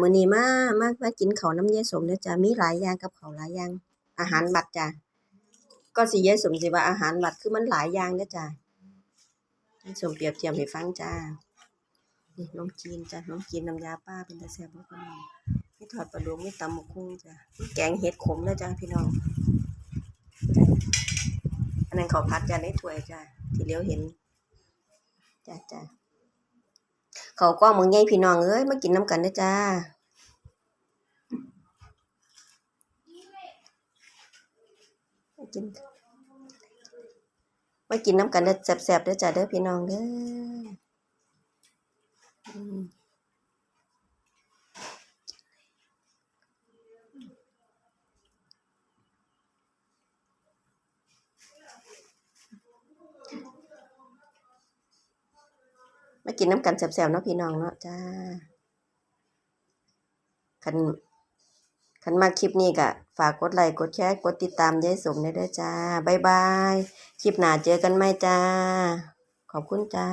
มื้อนี้มามามากินข้าวน้ำยายสมเด้อจ้ามีหลายอย่างกับข้าวหลายอย่าง อาหารบัดจ้าก็สิยายสมสิว่าอาหารบัดคือมันหลายอย่างเด้อจ้ายายสมเปรียบเทียบให้ฟังจ้านี่นมจีนจ้ะนมจีนน้ำยาป้าเป็นตาแซ่บบ่พี่น้องมีทอดปลาดุกมีตำบักหุ่งจ้ะมีแกงเห็ดขมเด้อจ้าพี่น้องอันนั้นข้าวผัดจ้าในถ้วยจ้าที่เลี้ยวเห็นจ้าจ้า เขาก็มึงไงพี่น้องเอ้ยมากินน้ำกันนะจ้ามากินมากินน้ำกันเด้อแสบๆเด้อจ้าเด้อพี่น้องเด้อ มมากินน้ำกันแซ่บๆเนาะพี่น้องเนาะจ้าคันคันมาคลิปนี้กะฝากกดไลค์กดแชร์กดติดตามยายสมได้ด้วยจ้าบ๊ายบาย คลิปหน้าเจอกันไหมจ้า ขอบคุณจ้า